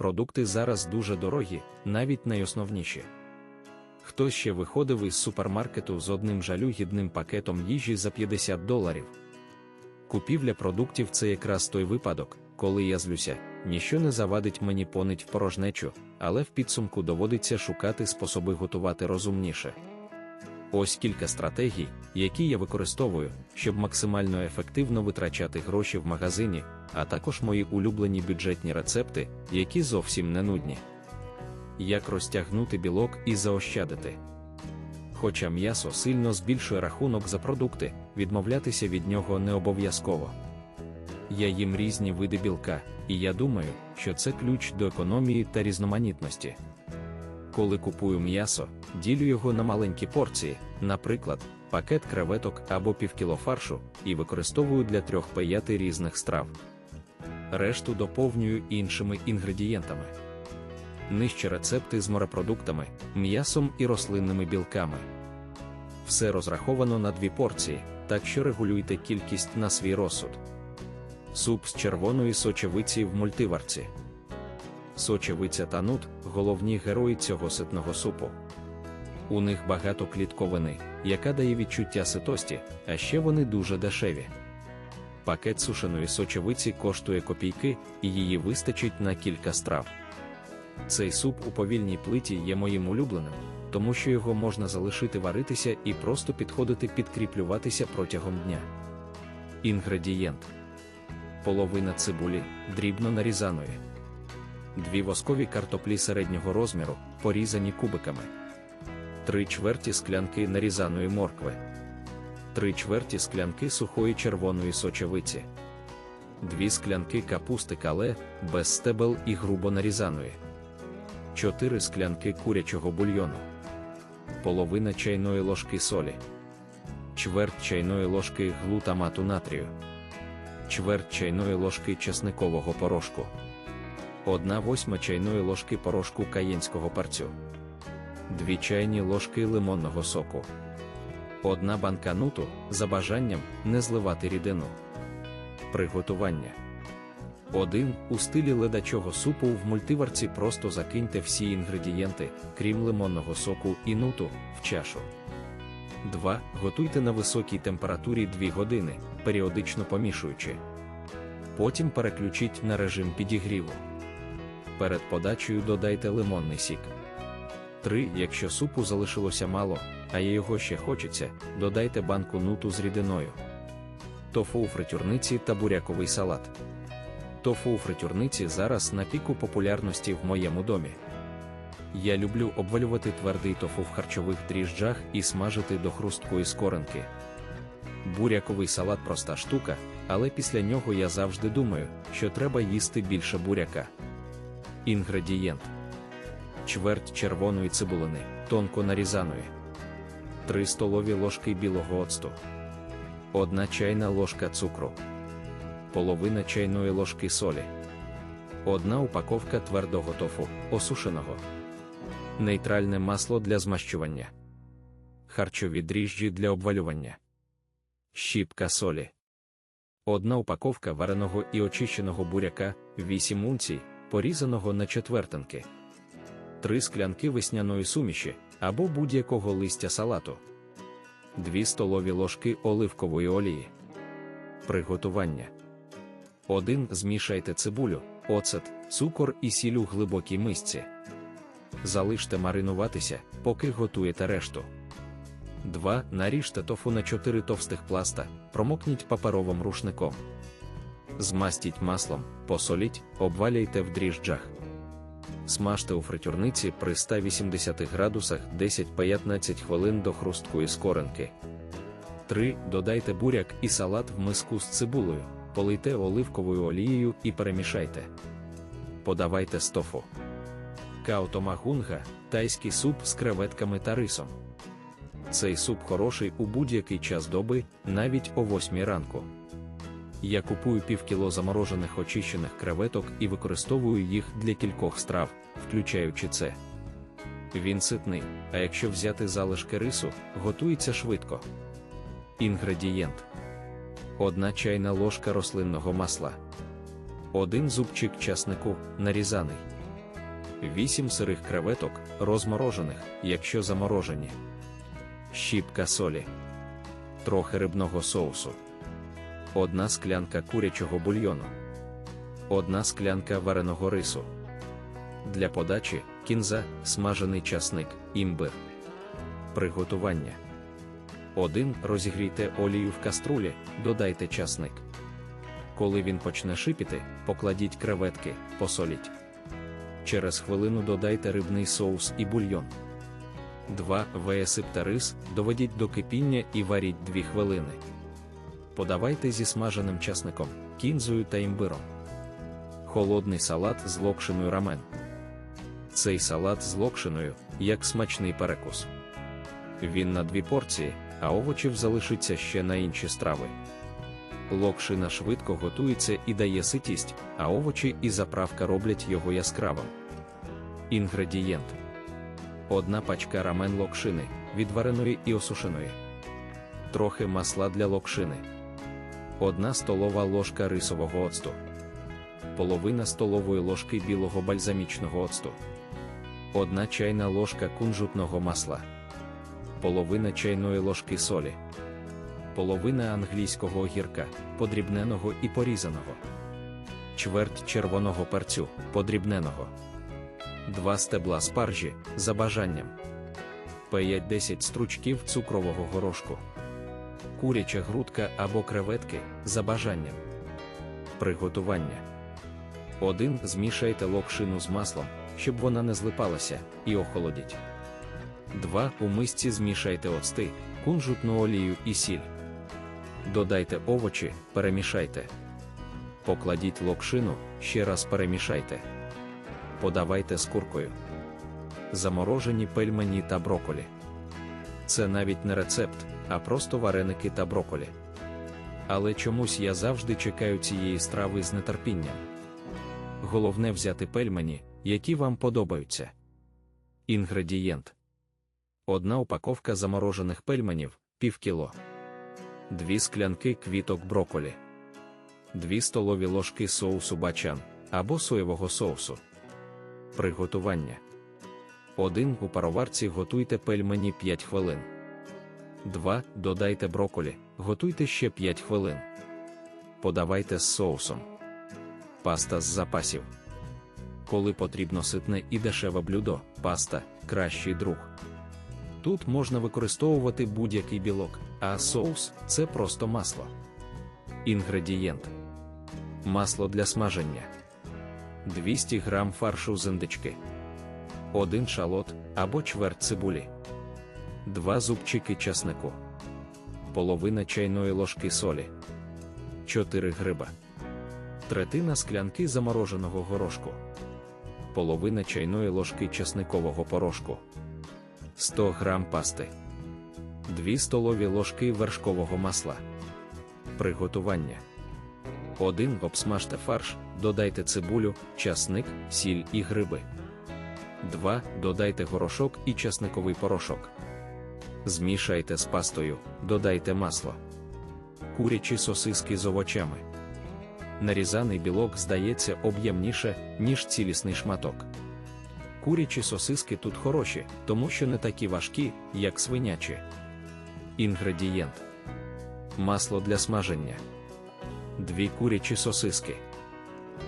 продукти зараз дуже дорогі, навіть найосновніші. Хтось ще виходив із супермаркету з одним жалюгідним пакетом їжі за 50 доларів. Купівля продуктів це якраз той випадок, коли я злюся, ніщо не завадить мені понить в порожнечу, але в підсумку доводиться шукати способи готувати розумніше. Ось кілька стратегій, які я використовую, щоб максимально ефективно витрачати гроші в магазині, а також мої улюблені бюджетні рецепти, які зовсім не нудні. Як розтягнути білок і заощадити. Хоча м'ясо сильно збільшує рахунок за продукти, відмовлятися від нього не обов'язково. Я їм різні види білка, і я думаю, що це ключ до економії та різноманітності. Коли купую м'ясо, ділю його на маленькі порції, наприклад, пакет креветок або півкіло фаршу, і використовую для трьох-п'яти різних страв. Решту доповнюю іншими інгредієнтами. Нижче рецепти з морепродуктами, м'ясом і рослинними білками. Все розраховано на дві порції, так що регулюйте кількість на свій розсуд. Суп з червоної сочевиці в мультиварці. Сочевиця та нут головні герої цього ситного супу. У них багато клітковини, яка дає відчуття ситості, а ще вони дуже дешеві. Пакет сушеної сочевиці коштує копійки, і її вистачить на кілька страв. Цей суп у повільній плиті є моїм улюбленим, тому що його можна залишити варитися і просто підходити підкріплюватися протягом дня. Інгредієнт: половина цибулі, дрібно нарізаної, дві воскові картоплі середнього розміру, порізані кубиками, три чверті склянки нарізаної моркви, три чверті склянки сухої червоної сочевиці, дві склянки капусти кале, без стебел і грубо нарізаної. 4 склянки курячого бульйону, половина чайної ложки солі, чверть чайної ложки глутамату натрію, чверть чайної ложки чесникового порошку, 1 восьма чайної ложки порошку каєнського парцю, 2 чайні ложки лимонного соку, 1 банка нуту за бажанням не зливати рідину. Приготування. 1. У стилі ледачого супу в мультиварці просто закиньте всі інгредієнти, крім лимонного соку і нуту, в чашу. 2. Готуйте на високій температурі 2 години, періодично помішуючи. Потім переключіть на режим підігріву. Перед подачею додайте лимонний сік. 3. Якщо супу залишилося мало, а його ще хочеться, додайте банку нуту з рідиною. Тофу у фритюрниці та буряковий салат. Тофу у фритюрниці зараз на піку популярності в моєму домі. Я люблю обвалювати твердий тофу в харчових дріжджах і смажити до хрусткої скоринки. Буряковий салат проста штука, але після нього я завжди думаю, що треба їсти більше буряка. Інгредієнт: чверть червоної цибулини, тонко нарізаної, 3 столові ложки білого оцту, 1 чайна ложка цукру. Половина чайної ложки солі, одна упаковка твердого тофу, осушеного, нейтральне масло для змащування, харчові дріжджі для обвалювання, щіпка солі, одна упаковка вареного і очищеного буряка, 8 унцій, порізаного на четвертинки, три склянки весняної суміші або будь-якого листя салату, 2 столові ложки оливкової олії. Приготування. 1. Змішайте цибулю, оцет, цукор і сіль у глибокій мисці. Залиште маринуватися, поки готуєте решту. 2. Наріжте тофу на 4 товстих пласта, промокніть паперовим рушником. Змастіть маслом, посоліть, обваляйте в дріжджах. Смажте у фритюрниці при 180 градусах 10-15 хвилин до хрусткої скоринки. 3. Додайте буряк і салат в миску з цибулею полийте оливковою олією і перемішайте. Подавайте з тофу. Каотомагунга тайський суп з креветками та рисом. Цей суп хороший у будь-який час доби, навіть о 8 ранку. Я купую пів кіло заморожених очищених креветок і використовую їх для кількох страв, включаючи це. Він ситний, а якщо взяти залишки рису, готується швидко. Інгредієнт. 1 чайна ложка рослинного масла, 1 зубчик часнику нарізаний, 8 сирих креветок, розморожених, якщо заморожені, щіпка солі, трохи рибного соусу, одна склянка курячого бульйону, одна склянка вареного рису. Для подачі кінза, смажений часник, імбир. Приготування. 1. Розігрійте олію в каструлі, додайте часник. Коли він почне шипіти, покладіть креветки, посоліть. Через хвилину додайте рибний соус і бульйон. 2. Висипте рис, доведіть до кипіння і варіть 2 хвилини. Подавайте зі смаженим часником, кінзою та імбиром. Холодний салат з локшиною рамен. Цей салат з локшиною, як смачний перекус. Він на дві порції, а овочів залишиться ще на інші страви. Локшина швидко готується і дає ситість, а овочі і заправка роблять його яскравим. Інгредієнт: одна пачка рамен локшини, відвареної і осушеної, трохи масла для локшини, одна столова ложка рисового оцту, половина столової ложки білого бальзамічного оцту, одна чайна ложка кунжутного масла, половина чайної ложки солі. Половина англійського огірка, подрібненого і порізаного, чверть червоного перцю, подрібненого, два стебла спаржі за бажанням, 5-10 стручків цукрового горошку, куряча грудка або креветки за бажанням. Приготування. 1. Змішайте локшину з маслом, щоб вона не злипалася, і охолодіть. 2. У мисці змішайте оцти, кунжутну олію і сіль. Додайте овочі, перемішайте. Покладіть локшину, ще раз перемішайте. Подавайте з куркою. Заморожені пельмені та броколі. Це навіть не рецепт, а просто вареники та броколі. Але чомусь я завжди чекаю цієї страви з нетерпінням. Головне взяти пельмені, які вам подобаються. Інгредієнт: одна упаковка заморожених пельменів пів кіло. 2 склянки квіток броколі, 2 столові ложки соусу бачан або соєвого соусу. Приготування. 1. У пароварці готуйте пельмені 5 хвилин. 2. Додайте броколі, готуйте ще 5 хвилин. Подавайте з соусом. Паста з запасів. Коли потрібно ситне і дешеве блюдо, паста кращий друг. Тут можна використовувати будь-який білок, а соус це просто масло. Інгредієнт: масло для смаження, 200 г фаршу з індички, 1 шалот або чверть цибулі, 2 зубчики часнику, половина чайної ложки солі, 4 гриба, третина склянки замороженого горошку, половина чайної ложки часникового порошку. 100 г пасти, 2 столові ложки вершкового масла. Приготування. 1. Обсмажте фарш, додайте цибулю, часник, сіль і гриби. 2. Додайте горошок і часниковий порошок. Змішайте з пастою, додайте масло. Курячі сосиски з овочами. Нарізаний білок здається об'ємніше, ніж цілісний шматок. Курячі сосиски тут хороші, тому що не такі важкі, як свинячі. Інгредієнт: масло для смаження, дві курячі сосиски,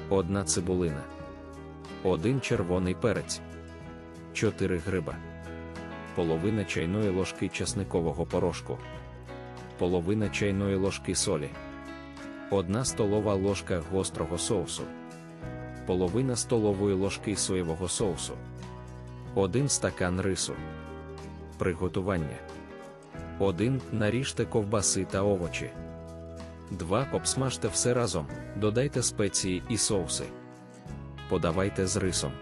одна цибулина, один червоний перець, 4 гриба, половина чайної ложки часникового порошку, половина чайної ложки солі, одна столова ложка гострого соусу половина столової ложки соєвого соусу, 1 стакан рису. Приготування. 1. Наріжте ковбаси та овочі. 2. Обсмажте все разом, додайте спеції і соуси. Подавайте з рисом.